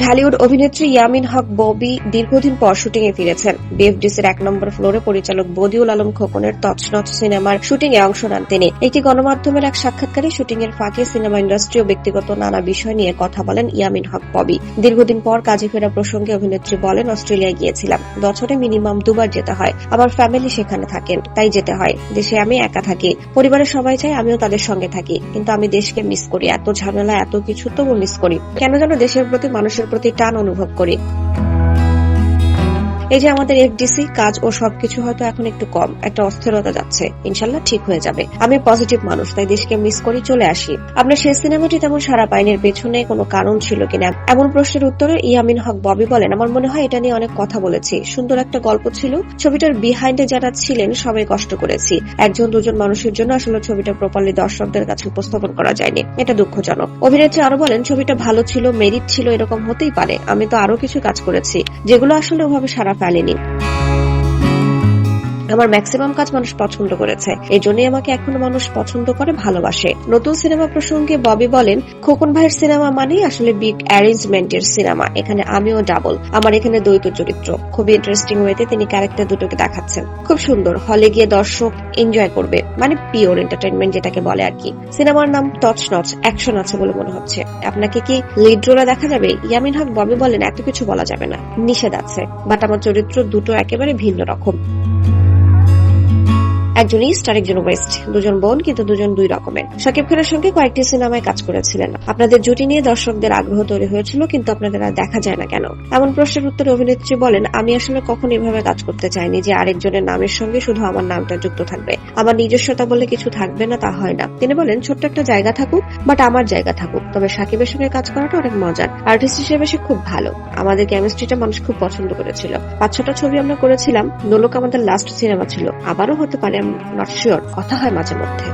ঢালিউড অভিনেত্রী ইয়ামিন হক ববি দীর্ঘদিন পর শুটিং এ ফিরেছেন। বিএফডিসির এক নম্বর ফ্লোরে পরিচালক বদিউল আলম খোকনের তছনছ সিনেমার শুটিং এ অংশ নেন তিনি। একটি গণমাধ্যমের এক সাক্ষাৎকারে শুটিং এর ফাঁকে সিনেমা ইন্ডাস্ট্রি ও ব্যক্তিগত নানা বিষয় নিয়ে কথা বলেন ইয়ামিন হক ববি। দীর্ঘদিন পর কাজে ফেরা প্রসঙ্গে অভিনেত্রী বলেন, অস্ট্রেলিয়ায় গিয়েছিলাম। বছরে মিনিমাম দুবার যেতে হয়। আমার ফ্যামিলি সেখানে থাকেন, তাই যেতে হয়। দেশে আমি একা থাকি। পরিবারের সবাই চায় আমিও তাদের সঙ্গে থাকি। কিন্তু আমি দেশকে মিস করি। এত ঝামেলা, এত কিছু তবু মিস করি। কেন যেন দেশের প্রতি মানুষের প্রতি টান অনুভব করি এই যে আমাদের এফডিসি কাজ ও সবকিছু হয়তো এখন একটু কম, একটা অস্থিরতা যাচ্ছে। ইনশাল্লাহ ঠিক হয়ে যাবে। আমি পজিটিভ মানুষ, তাই দেশকে মিস করি চলে আসি। আপনার শেষ সিনেমাটি তেমন সারা পাইনের পেছনে কোনো কারণ ছিল কিনা? এমন প্রশ্নের উত্তরে ইয়ামিন হক ববি বলেন, আমার মনে হয় এটা নিয়ে অনেক কথা বলেছি। সুন্দর একটা গল্প ছিল। ছবিটার বিহাইন্ডে যারা ছিলেন, সবাই কষ্ট করেছি। একজন, দুজন মানুষের জন্য আসলে ছবিটা প্রপারলি দর্শকদের কাছে উপস্থাপন করা যায়নি। এটা দুঃখজনক। অভিনেত্রী আরও বলেন, ছবিটা ভালো ছিল মেরিট ছিল, এরকম হতেই পারে। আমি তো আরও কিছু কাজ করেছি, যেগুলো আসলে ওভাবে সারা ফেলেনি। আমার ম্যাক্সিমাম কাজ মানুষ পছন্দ করেছে। এই জন্যই আমাকে এখনও মানুষ পছন্দ করে, ভালোবাসে। নতুন সিনেমা প্রসঙ্গে ববি বলেন, খোকন ভাইয়ের সিনেমা মানেই আসলে বিগ অ্যারেঞ্জমেন্টের সিনেমা। এখানে আমিও ডাবল আমার এখানে দ্বৈত চরিত্র। খুবই ইন্টারেস্টিং ওয়েতে তিনি ক্যারেক্টার দুটোকে দেখাচ্ছেন। খুব সুন্দর হলে গিয়ে দর্শক এনজয় করবে। মানে পিওর এন্টারটেনমেন্ট যেটাকে বলে আর কি। সিনেমার নাম টচ নচ অ্যাকশন আছে বলে মনে হচ্ছে। আপনাকে কি লিড রোলে দেখা যাবে? ইয়ামিন হক, ববি বলেন, এত কিছু বলা যাবে না। নিষেধ আছে। বাট আমার চরিত্র দুটো একেবারে ভিন্ন রকম। একজন ইস্ট আর একজন ওয়েস্ট দুজন বোন, কিন্তু দুজন দুই রকমের। শাকিব খানের সঙ্গে কয়েকটি সিনেমায় কাজ করেছিলেন। আপনাদের জুটি নিয়ে দর্শকদের আগ্রহ তৈরি হয়েছিল, কিন্তু আপনাদের আর দেখা যায় না কেন? এমন প্রশ্নের উত্তরে অভিনেত্রী বলেন, আমি আসলে কখনো এভাবে কাজ করতে চাইনি যে আরেকজনের নামের সঙ্গে শুধু আমার নামটা যুক্ত থাকবে। আমার নিজস্বতা বলে কিছু থাকবে না, তা হয় না। তিনি বলেন, ছোট্ট একটা জায়গা থাকুক বাট আমার জায়গা থাকুক। তবে সাকিবের সঙ্গে কাজ করাটা অনেক মজার। আর্টিস্ট হিসেবে সে খুব ভালো। আমাদের কেমিস্ট্রিটা মানুষ খুব পছন্দ করেছিল। পাঁচ ছটা ছবি আমরা করেছিলাম। নোলক আমাদের লাস্ট সিনেমা ছিল। আবারও হতে পারে নট শিওর কথা হয় মাঝে মধ্যে।